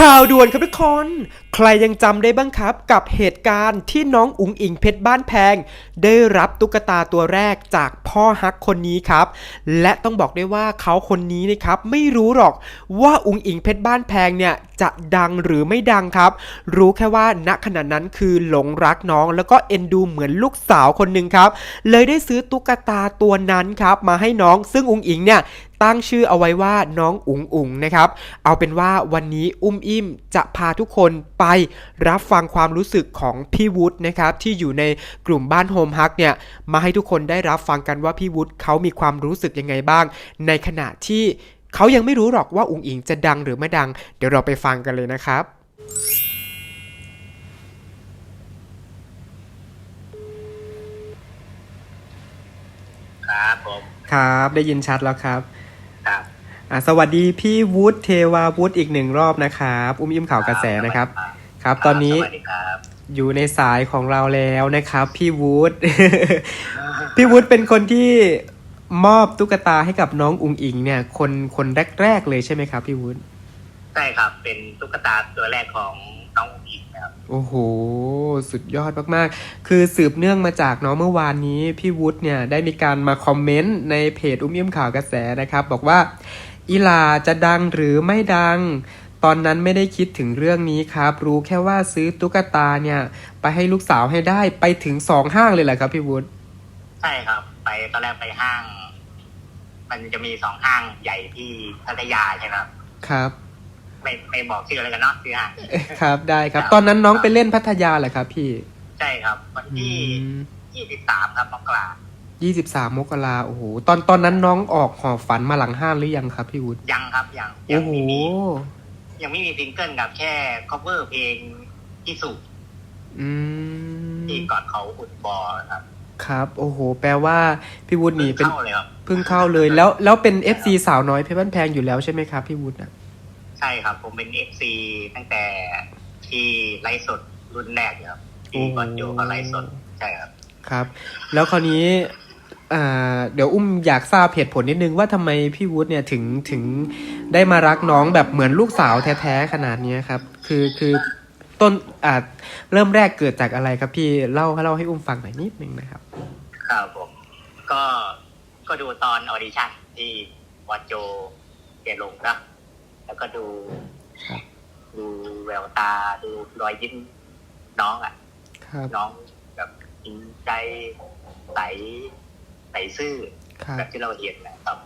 ข่าวด่วนครับทุกคนใครยังจำได้บ้างครับกับเหตุการณ์ที่น้องอุ๋งอิงเพชรบ้านแพง ได้รับตุ๊กตาตัวแรกจากพ่อฮักคนนี้ครับ และต้องบอกได้ว่าเขาคนนี้นะครับไม่รู้หรอกว่าอุ๋งอิงเพชรบ้านแพงเนี่ยจะดังหรือไม่ดังครับ รู้แค่ว่าณขณะนั้นคือหลงรักน้อง แล้วก็เอ็นดูเหมือนลูกสาวคนหนึ่งครับ เลยได้ซื้อตุ๊กตาตัวนั้นครับ มาให้น้องซึ่งอุ๋งอิงเนี่ยตั้งชื่อเอาไว้ว่าน้องอุ๋งอุ๋งนะครับ เอาเป็นว่าวันนี้อุ้มอิ่มจะพาทุกคนไปรับฟังความรู้สึกของพี่วุฒินะครับที่อยู่ในกลุ่มบ้านโฮมฮักเนี่ยมาให้ทุกคนได้รับฟังกันว่าพี่วุฒิเขามีความรู้สึกยังไงบ้าง ในขณะที่เขายังไม่รู้หรอกว่าอุ๋งอิงจะดังหรือไม่ดัง เดี๋ยวเราไปฟังกันเลยนะครับ ครับผม ครับได้ยินชัดแล้วครับครับ อะสวัสดีพี่วุฒิเทวาวุฒิอีกหนึ่งรอบนะครับ อุ้มอิ่มข่าวกระแสนะครับ ครับ ตอนนี้สวัสดีครับ อยู่ในสายของเราแล้วนะครับ พี่วูดพี่วูดเป็นคนที่มอบตุ๊กตาให้กับน้องอุงอิงเนี่ย คนคนแรก ๆ เลยใช่ไหมครับ พี่วูดใช่ครับ เป็นตุ๊กตาตัวแรกของน้องอุ๋งอิงนะครับ โอ้โห สุดยอดมากๆ คือสืบเนื่องมาจากเนาะเมื่อวานนี้ พี่วุฒิเนี่ยได้มีการมาคอมเมนต์ในเพจอุ้มยิ้มข่าวกระแสนะครับ บอกว่าอีหลาจะดังหรือไม่ดัง ตอนนั้นไม่ได้คิดถึงเรื่องนี้ครับ รู้แค่ว่าซื้อตุ๊กตาเนี่ย ไปให้ลูกสาวให้ได้ไปถึงสองห้างเลยแหละครับพี่วุฒิใช่ครับ ไปตอนแรกไปห้าง มันจะมีสองห้างใหญ่ที่พัทยาใช่ไหมครับครับไม่ไม่บอกชื่ออะไรกันเนาะชื่อห้างครับ ได้ครับ ตอนนั้นน้องไปเล่นพัทยาเหรอครับ พี่ ใช่ครับ วันที่ยี่สิบสามครับมกรา ยี่สิบสามมกราโอ้โห ตอนตอนนั้นน้องออกหอบฝันมาหลังห้างหรือยังครับพี่วุฒิยังครับยังยัโอ้โห ไม่มียังไม่มีซิงเกิลครับแค่ cover เพลงที่สุอืมที่กอดเขาอุดบอครับครับ โอ้โห แปลว่าพี่วุฒินี่เป็นเข้าเลยครับเพิ่งเข้าเลยแล้วแล้วเป็น FC สาวน้อยเพชรบ้านแพงอยู่แล้วใช่ไหมครับพี่วุฒิอะใช่ครับ ผมเป็นเอฟซีตั้งแต่ที่ไลฟ์สดรุ่นแรกเลยครับที่ก่อนโยเขาไลฟ์สดใช่ครับครับ แล้วคราวนี้อ่า เดี๋ยวอุ้มอยากทราบเหตุผลนิดนึงว่าทำไมพี่วุฒิเนี่ยถึงถึงได้มารักน้องแบบเหมือนลูกสาวแท้ๆขนาดเนี้ยครับ คือคือต้นอ่าเริ่มแรกเกิดจากอะไรครับพี่เล่าเล่าให้อุ้มฟังหน่อยนิดนึงนะครับครับผมก็ก็ดูตอนออดิชั่นที่วัดโจเกลงนะแล้วก็ดูครับดูแววตาดูรอยยิ้มน้องอะครับน้องแบบจริงใจใส ใสซื่อครับแบบที่เราเห็นนะครับ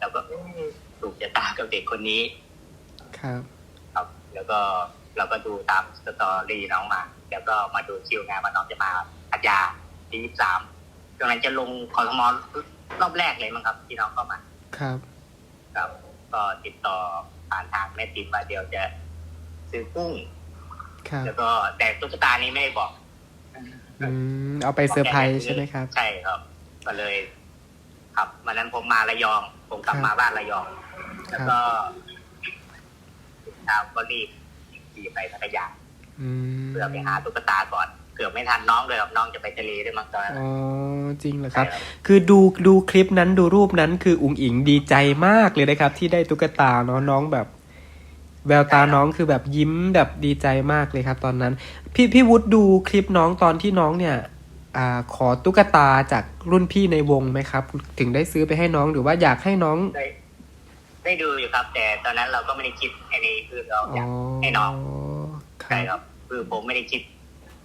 แล้วก็เอ๊ะถูกจะตากับเด็กคนนี้ ครับ ครับ แล้วก็เราก็ดูตามสตอรี่น้องมา แล้วก็มาดูคิวงานว่าน้องจะมาพัทยาที่ยี่สามช่วงนั้นจะลงคอสมอรอบแรกเลยมั้งครับ ที่น้องเข้ามา ครับ ครับ ก็ติดต่อผ่านทางแม่ติมว่าเดี๋ยวจะซื้อกุ้ง ครับ แล้วก็แต่ตุ๊กตานี้ไม่ได้บอก อืมเอาไปเซอร์ไพรส์ใช่ไหมครับ ใช่ครับ ก็เลยครับวันนั้นผมมาระยอง ผมกลับครับมาบ้านระยอง แล้วก็เช้าก็รีบขี่ไปพัทยาอืมเพื่อไปหาตุ๊กตาก่อนเกือบไม่ทันน้องเลยครับน้องจะไปทะเลด้วยมั้งตอนนั้นอ๋อจริงเหรอครับใช่ครับ คือดูดูคลิปนั้นดูรูปนั้นคืออุ๋งอิงดีใจมากเลยนะครับ ที่ได้ตุ๊กตาเนาะน้องแบบ แววตาน้องคือแบบยิ้มแบบดีใจมากเลยครับ ตอนนั้น พี่พี่วุฒิดูคลิปน้องตอนที่น้องเนี่ย อ่าขอตุ๊กตาจากรุ่นพี่ในวงไหมครับ ถึงได้ซื้อไปให้น้องหรือว่าอยากให้น้อง ได้ได้ดูอยู่ครับ แต่ตอนนั้นเราก็ไม่ได้คิดไอ้นี่คือเราออ๋ยาอกให้น้องคใช่รับครับคือผมไม่ได้คิด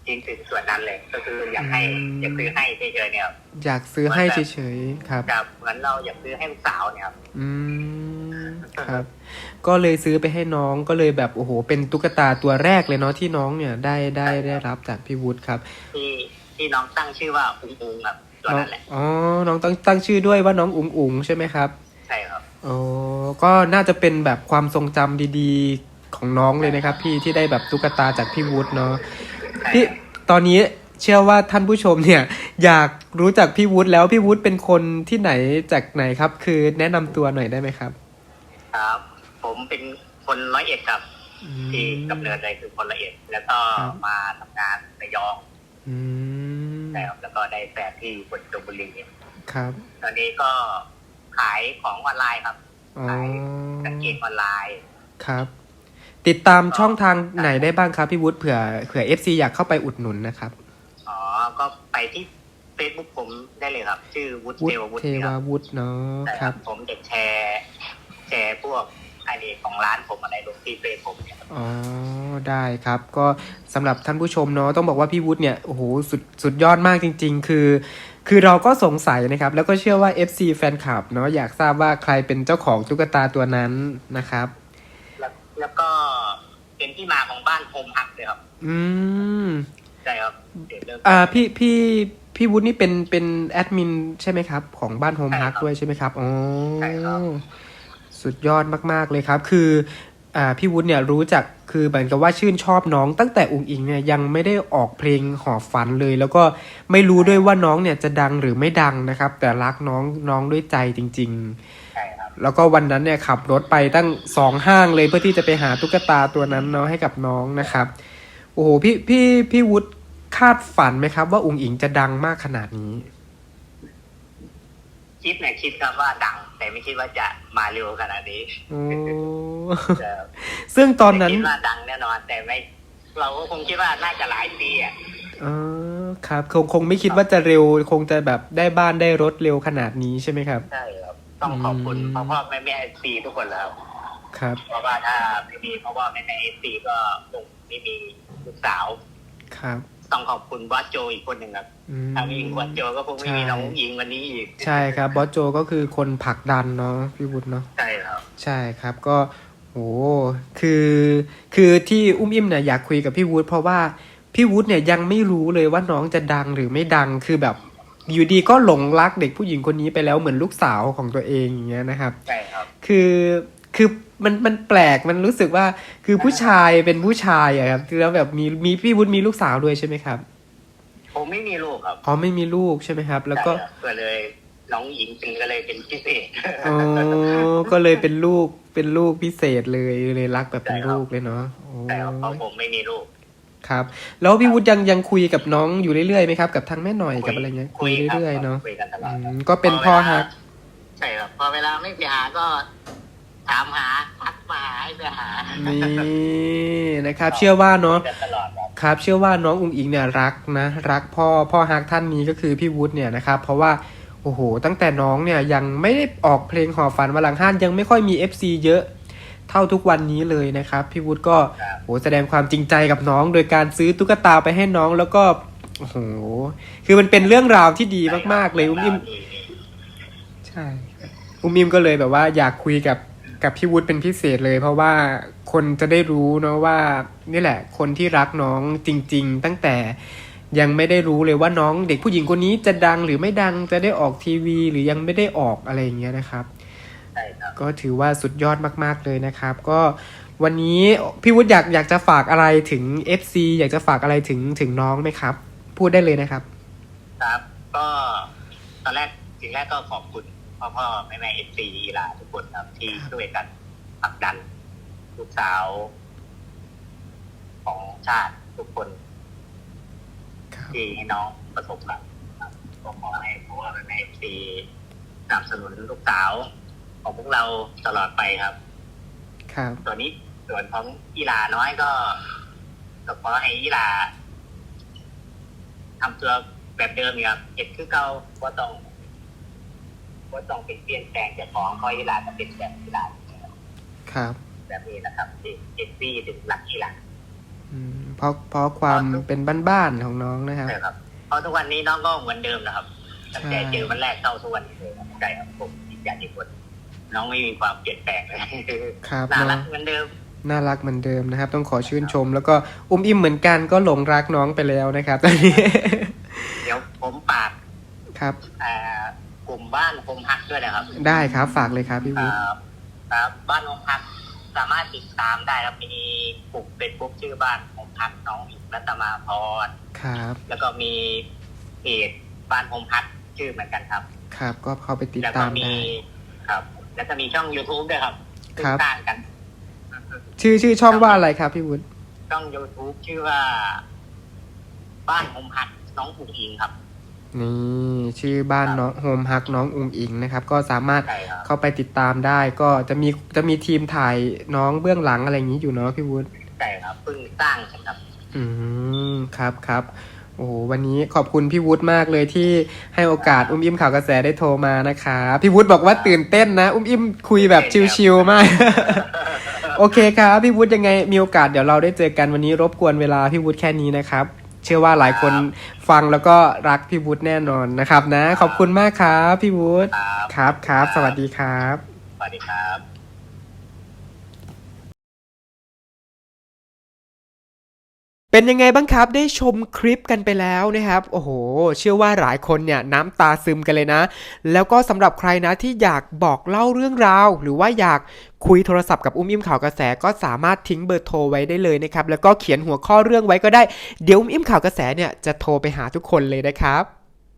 จริงถึงส่วนนั้นเลย ก็คืออยากให้อืมอยากซื้อให้เฉยๆเนี่ยครับอยากซื้อให้เฉยๆครับแบบเหมือนเราอยากซื้อให้ลูกสาวเนี่ยครับอืมครับ ก็เลยซื้อไปให้น้องก็เลยแบบโอ้โห เป็นตุ๊กตาตัวแรกเลยเนาะที่น้องเนี่ยได้ได้ได้รับจากพี่วุฒิครับที่ ที่น้องตั้งชื่อว่าอุ้งอุงครับตัวน้องนั้นแหละอ๋อ น้องตั้งตั้งชื่อด้วยว่าน้องอุ๋งอุ๋งใช่ไหมครับ ใช่ครับอ๋อก็น่าจะเป็นแบบความทรงจำดีๆของน้องเลยนะครับ พี่ที่ได้แบบตุ๊กตาจากพี่วุฒิเนาะพี่ตอนนี้เชื่อว่าท่านผู้ชมเนี่ย อยากรู้จักพี่วุฒิแล้วพี่วุฒิเป็นคนที่ไหนจากไหนครับ คือแนะนำตัวหน่อยได้ไหมครับ ครับ ผมเป็นคนร้อยเอ็ดครับอืมที่กำเนิดเลยคือคนละเอียดแล้วก็ครับมาทำงานระยอง อืม นะครับแล้วก็ได้แฟนที่บนจบุรีครับ ตอนนี้ก็ขายของออนไลน์ครับอ๋อขายกางเกงออนไลน์ครับ ติดตามช่องทางไหนได้บ้างครับพี่วุฒิเผื่อเผื่อ FC อยากเข้าไปอุดหนุนนะครับอ๋อก็ไปที่ Facebook ผมได้เลยครับ ชื่อวุฒิวุเทฒิววุฒิเทควรับวุฒิเนาะใช่คครัรับบผมจะแชร์ แชร์พวก ไอเดียของร้านผมอะไรลงที่เฟซผมเนี่ยครับอ๋อได้ครับ ก็สำหรับท่านผู้ชมเนาะต้องบอกว่าพี่วุฒิเนี่ยโอ้โหสุดสุดยอดมากจริง ๆ คือ คือเราก็สงสัยนะครับ แล้วก็เชื่อว่า FC แฟนคลับเนาะอยากทราบว่าใครเป็นเจ้าของตุ๊กตาตัวนั้นนะครับ แล้วแล้วก็เป็นที่มาของบ้านโฮมฮักเลยครับ อืมใช่ครับเดี๋ยวเริ่มอ่าพี่พี่พี่วุฒินี่เป็นเป็นแอดมินใช่ไหมครับ ของบ้านโฮมใช่ครัฮับกด้วยใช่ไหมครับอ๋อใช่ครับ สุดยอดมาก ๆ เลยครับ คืออ่าพี่วุฒิเนี่ยรู้จักคือเหมือนกับว่าชื่นชอบน้อง ตั้งแต่อุงอิงเนี่ยยังไม่ได้ออกเพลงหอบฝันเลย แล้วก็ไม่รู้ด้วยว่าน้องเนี่ยจะดังหรือไม่ดังนะครับ แต่รักน้องน้องด้วยใจจริงๆใช่ครับแล้วก็วันนั้นเนี่ยขับรถไปตั้งสองห้างเลยเพื่อที่จะไปหาตุ๊กตาตัวนั้นเนาะให้กับน้องนะครับ โอ้โหพี่พี่พี่วุฒิคาดฝันไหมครับ ว่าอุ๋งอิงจะดังมากขนาดนี้ คิดเนี่ยคิดครับว่าดัง แต่ไม่คิดว่าจะมาเร็วขนาดนี้โอ้แต่ซึ่งตอนนั้นคิดว่าดังแน่นอน แต่ไม่ เราก็คงคิดว่าน่าจะหลายปีอะอ๋อครับ คงคงไม่คิดว่าจะเร็ว คงจะแบบได้บ้านได้รถเร็วขนาดนี้ใช่ไหมครับใช่ครับต้องขอบคุณอืมพ่อพ่อแม่แม่เอซีทุกคนแล้วครับเพราะว่าถ้าไม่มีพ่อพ่อแม่แม่เอซีก็คงไม่มีลูกสาวครับ ต้องขอบคุณบอสโจอีกคนหนึ่งครับอืม ถ้าไม่มีบอสโจก็คงไม่มีใช่น้องหญิงวันนี้อีกใช่ครับบอสโจก็คือคนผลักดันเนาะพี่วุฒิเนาะ ใช่ครับ ใช่ครับก็โอ้คือคือที่อุ้มอิ่มเนี่ยอยากคุยกับพี่วุฒิเพราะว่าพี่วุฒิเนี่ยยังไม่รู้เลยว่าน้องจะดังหรือไม่ดังคือแบบอยู่ดีก็หลงรักเด็กผู้หญิงคนนี้ไปแล้วเหมือนลูกสาวของตัวเองอย่างเงี้ยนะครับ ใช่ครับ คือ คือมันมันแปลกมันรู้สึกว่าคือผู้ชายเป็นผู้ชายอะครับแล้วแบบมีมีพี่วุฒิมีลูกสาวด้วยใช่ไหมครับผมไม่มีลูกครับอ๋อไม่มีลูกใช่ไหมครับ แล้วก็ใช่ครับก็เลยน้องหญิงจึงก็เลยเป็นพิเศษอ๋อก็เลยเป็นลูกเป็นลูกพิเศษเลยเลยรักแบบเป็นลูกเลยเนาะโอ้ใช่ครับเพราะผมไม่มีลูกครับ แล้วพี่วุฒิยังยังคุยกับน้องอยู่เรื่อยๆไหมครับ กับทางแม่หน่อยกับอะไรเงี้ยคุยรับเรื่อยๆเนาะคุยกันตลออืดครับมก็เป็นพ่อฮักใช่ครับพอเวลาไม่ไปหาก็ ถามหาทักมาหาให้ไปหานี่นะครับ เชื่อว่าเนาะคุยกันตลอดครับครับ เชื่อว่าน้องอุ๋งอิงเนี่ยรักนะรักพ่อพ่อฮักท่านนี้ก็คือพี่วุฒิเนี่ยนะครับ เพราะว่าโอ้โหตั้งแต่น้องเนี่ยยังไม่ได้ออกเพลงหอฝันวันหลังห้านยังไม่ค่อยมี FC เยอะ เท่าทุกวันนี้เลยนะครับ พี่วุฒิก็ครับโหแสดงความจริงใจกับน้อง โดยการซื้อตุ๊กตาไปให้น้องแล้วก็โอ้โหคือมันเป็นเรื่องราวที่ดีมาก ๆ เลยอุ้มอิมดีดีใช่ครับอุ้มอิมก็เลยแบบว่าอยากคุยกับ กับพี่วุฒิเป็นพิเศษเลย เพราะว่าคนจะได้รู้เนาะว่านี่แหละ คนที่รักน้องจริง ๆ ตั้งแต่ยังไม่ได้รู้เลยว่าน้องเด็กผู้หญิงคนนี้จะดังหรือไม่ดังจะได้ออกทีวี หรือยังไม่ได้ออกอะไรอย่างเงี้ยนะครับก็ถือว่าสุดยอดมาก ๆ เลยนะครับ ก็วันนี้พี่วุฒิอยากอยากจะฝากอะไรถึง FC อยากจะฝากอะไรถึงถึงน้องไหมครับ พูดได้เลยนะครับ ครับ ก็ตอนแรกสิ่งแรกก็ขอบคุณ พ่อพ่อแม่แม่เอฟซีอีลาทุกคนครับที่ช่วยกันผลักดันลูกสาว ของชาติทุกคนครับที่ให้น้องประสบกับครับก็ขอให้พ่อแม่แม่เอฟซีสนับสนุนลูกสาวของพวกเราตลอดไปครับ ครับ ส่วนนี้ส่วนของอีลาน้อยก็ก็ขอให้อีลาทำตัวแบบเดิมครับเก็บคือเก่าว่าต้อง ว่าต้องเป็นเปลี่ยนแปลงจากของคอยอีลาจะเป็นแบบอีลาครับ แบบนี้นะครับที่เอฟซีถึงหลักอีลาอืมเพราะเพราะความเป็นบ้านๆของน้องนะครับใช่ครับเพราะทุกวันนี้น้องก็เหมือนเดิมนะครับตั้งแต่ใช่เจอวันแรกเข้าทุกวันนี้เลยครับใช่ครับผมยืนยันที่คนน้องไม่มีความเปลี่ยนแปลงเลยครับน่ารัเนาะกเหมือนเดิมน่ารักเหมือนเดิมนะครับ ต้องขอชื่นชม แล้วก็อุ้มอิ่มเหมือนกันก็หลงรักน้องไปแล้วนะครับตอนนี้ เดี๋ยวผมฝากครับอ่าก ลุ่มบ้านคมฮักด้วยนะครับได้ครับฝากเลยครับพี่ควุฒิรับครับบ้านคมฮักสามารถติดตามได้ครับมีกลุ่มเป็นปุ๊บชื่อบ้านคมฮักน้องอิงรัตมาพร ครับแล้วก็มีเพจบ้านคมฮักชื่อเหมือนกันครับ ครับก็เข้าไปติดแล้วตาก็มมีได้ ครับ แล้วก็มีช่อง youtube ด้วยครับครับซึ่งสร้างกัน ชื่อชื่อช่องว่าอะไรครับพี่วุฒิช่อง youtube ชื่อว่า บ้านคมฮักน้องอุ๋งอิงครับ นี่ชื่อบ้านน้องโฮมฮักน้องอุงอิงนะครับ ก็สามารถใช่ครับเข้าไปติดตามได้ ก็จะมีจะมีทีมถ่ายน้องเบื้องหลังอะไรอย่างนี้อยู่เนาะพี่วุฒิใช่ครับเพิ่งสร้างครับ อืมครับครับโอ้โหวันนี้ขอบคุณพี่วุฒิมากเลยที่ให้โอกาสอุ้มอิ่มข่าวกระแสได้โทรมานะคะพี่วุฒิบอกว่าตื่นเต้นนะ อุ้มอิ่มคุยแบบชิลๆมาก โอเคครับพี่วุฒิยังไงมีโอกาสเดี๋ยวเราได้เจอกันวันนี้รบกวนเวลาพี่วุฒิแค่นี้นะครับ เชื่อว่าหลายคนฟังแล้วก็รักพี่วุฒิแน่นอนนะครับนะ ขอบคุณมากครับพี่วุฒิครับครับครับสวัสดีครับ สวัสดีครับ เป็นยังไงบ้างครับได้ชมคลิปกันไปแล้วนะครับ โอ้โห เชื่อว่าหลายคนเนี่ยน้ำตาซึมกันเลยนะ แล้วก็สำหรับใครนะที่อยากบอกเล่าเรื่องราว หรือว่าอยากคุยโทรศัพท์กับอุ้มอิ่มข่าวกระแสก็สามารถทิ้งเบอร์โทรไว้ได้เลยนะครับแล้วก็เขียนหัวข้อเรื่องไว้ก็ได้เดี๋ยวอุ้มอิ่มข่าวกระแสเนี่ยจะโทรไปหาทุกคนเลยนะครับ